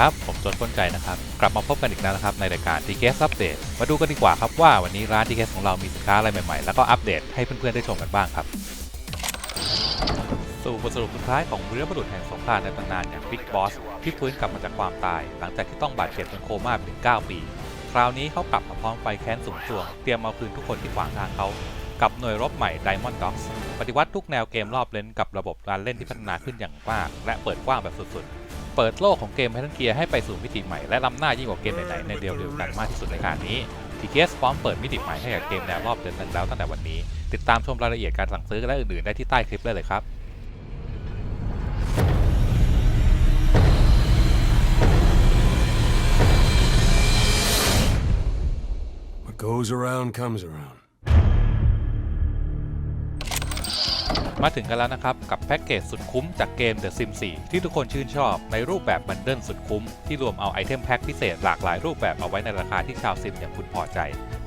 วนก้นใจนะครับ กลับมาพบกันอีกแล้วนะครับในรายการ t k s Update มาดูกันดีกว่าครับว่าวันนี้ร้าน t k s ของเรามีสินค้าอะไรใหม่ๆ แล้วก็อัปเดตให้เพื่อนๆได้ชมกันบ้างครับ สู่บทสรุปสุดท้ายของวีรบุรุษแห่งสงครามในตำนานอย่าง Big Boss ที่ฟื้นกลับมาจากความตาย หลังจากที่ต้องบาดเจ็บจนโคม่าไปถึง9ปี คราวนี้เขากลับมาพร้อมไฟแค้นสูงส่วงเตรียมเอาคืนทุกคนที่ขวางทางเขากับหน่วยรบใหม่ Diamond Dogs ปฏิวัติทุกแนวเกมรอบเลนกับระบบการเล่นที่พัฒนาขึ้นอย่างมาก และเปิดกว้างแบบสุดๆ เปิดโลกของเกม Metal Gear ให้ไปสู่มิติใหม่และล้ำหน้ายิ่งกว่าเกมไหนๆในเดียวเดียวกันมากที่สุดในการนี้ TKS พร้อมเปิดมิติใหม่ให้กับเกมแนวรอบเดินนั้นแล้วตั้งแต่วันนี้ ติดตามชมรายละเอียดการสั่งซื้อและอื่นๆได้ที่ใต้คลิปได้เลยครับ goes around comes around. มาถึงกันแล้วนะครับ กับแพ็กเกจสุดคุ้มจากเกม The Sims 4 ที่ทุกคนชื่นชอบในรูปแบบบันเดิลสุดคุ้ม ที่รวมเอาไอเทมแพ็กพิเศษหลากหลายรูปแบบเอาไว้ในราคาที่ชาวซิมอย่างคุณพอใจ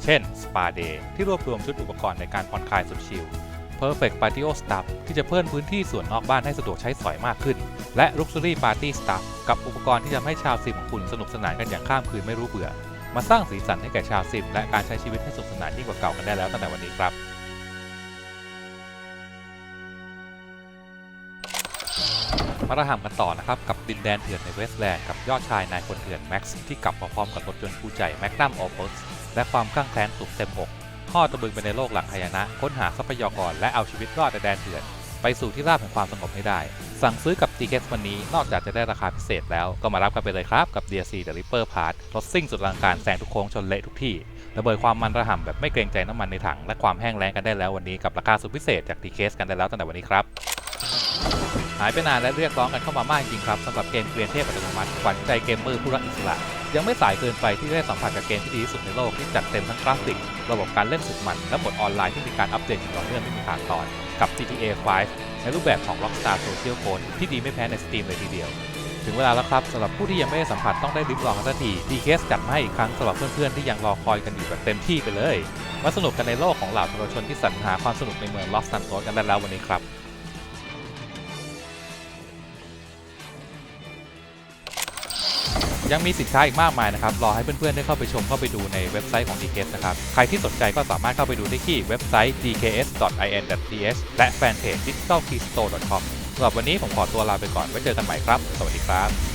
เช่น Spa Day ที่รวบรวมชุดอุปกรณ์ในการผ่อนคลายสุดชิล Perfect Patio Stuff ที่จะเพิ่มพื้นที่ส่วนนอกบ้านให้สะดวกใช้สอยมากขึ้น และ Luxury Party Stuff กับอุปกรณ์ที่จะให้ชาวซิมของคุณสนุกสนานกันอย่างข้ามคืนไม่รู้เบื่อ มาสร้างสีสันให้แก่ชาวซิมและการใช้ชีวิตให้สนุกสนานยิ่งกว่าเก่ากันได้แล้วตั้งแต่วันนี้ครับ มาระหำกันต่อนะครับ กับดินแดนเถื่อนในเวสต์แลนด์กับยอดชายนายคนเถื่อนแม็กซ์ที่กลับมาพร้อมกับรถยนต์คู่ใจแมกนัมออฟเฟิร์สและความคลั่งแคล้นสุดเต็มอกข้อตะบึงไปในโลกหลังหายนะ ค้นหาทรัพยากรและเอาชีวิตรอดในแดนเถื่อน ไปสู่ที่ราบแห่งความสงบให้ได้ สั่งซื้อกับ t k s วันนี้นอกจากจะได้ราคาพิเศษแล้วก็มารับกันไปเลยครับกับ DLC The Ripper Part รถซิ่งสุดอลังการแซงทุกโค้งชนเละทุกที่ระเบิดความมันระห่ำแบบไม่เกรงใจน้ำมันในถังและความแห้งแล้งกันได้แล้ววันนี้กับราคาสุดพิเศษจาก t k s กันได้แล้วตั้งแต่วันนี้ครับ หายไปนานและเรียกร้องกันเข้ามามากจริงครับสำหรับเกมเกรียนเทพอัตโนมัติขวัญใจเกมเมอร์ผู้รักอิสระ ยังไม่สายเกินไปที่ได้สัมผัสกับเกมที่ดีที่สุดในโลกที่จัดเต็มทั้งกราฟิก ระบบการเล่นสุดมัน และหมดออนไลน์ที่มีการอัปเดตอย่างต่อเนื่องไม่มีขาดตอน กับ GTA 5 ในรูปแบบของ Rockstar Social Code ที่ดีไม่แพ้ใน Steam เลยทีเดียว ถึงเวลาแล้วครับสำหรับผู้ที่ยังไม่ได้สัมผัสต้องได้ริมลองกันสักที DKS จัดมาให้อีกครั้งสำหรับเพื่อนๆที่ยังรอคอยกันอยู่แบบเต็มที่ไปเลยมาสนุกกันในโลกของเหล่าประชาชนที่สรรหาความสนุกในเมือง Los Santos กันได้แล้ววันนี้ครับ ยังมีสินค้าอีกมากมายนะครับ รอให้เพื่อนๆได้เข้าไปชมเข้าไปดูในเว็บไซต์ของ DKS นะครับ ใครที่สนใจก็สามารถเข้าไปดูได้ที่เว็บไซต์ dks.in.th และแฟนเพจ digitalkeystore.com สำหรับวันนี้ผมขอตัวลาไปก่อน ไว้เจอกันใหม่ครับ สวัสดีครับ